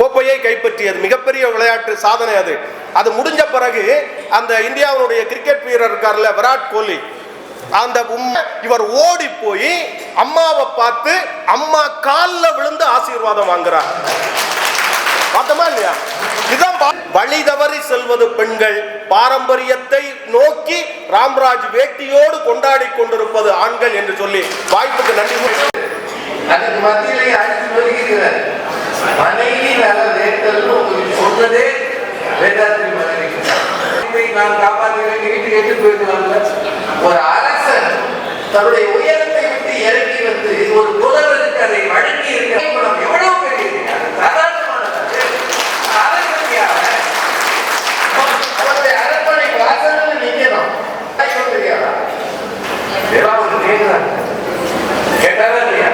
கோப்பையை கைப்பற்றியது. மிகப்பெரிய விளையாட்டு சாதனை அது. அது முடிஞ்ச பிறகு அந்த இந்தியாவினுடைய கிரிக்கெட் வீரர் இருக்கார்ல விராட் கோலி. அந்த இவர் ஓடி போய் அம்மாவை பார்த்து அம்மா காலில் விழுந்து ஆசீர்வாதம் வாங்குறார் பார்த்தோமா இல்லையா? இதான் வழி தவறி செல்வது பெண்கள். பாரம்பரியத்தை நோக்கி ராம்ராஜ் வேட்டியோடு கொண்டாடி கொண்டிருப்பது ஆண்கள் என்று சொல்லி வாய்ப்புக்கு நன்றி கூறி- அதுக்கு மத்தியிலே அடித்து வருகிறீர்கள் வேதாத்திரி மதனை நான் காப்பாற்றுகிறேன் வீட்டுக்கு எட்டு போயிடுவாங்க ஒரு அரசன் தன்னுடைய உயரத்தை விட்டு இறங்கி வந்து ஒரு புலவருக்கு அதை வழங்கி இருக்கிற குணம் எவ்வளவு பெரிய கேட்டாலும் இல்லையா?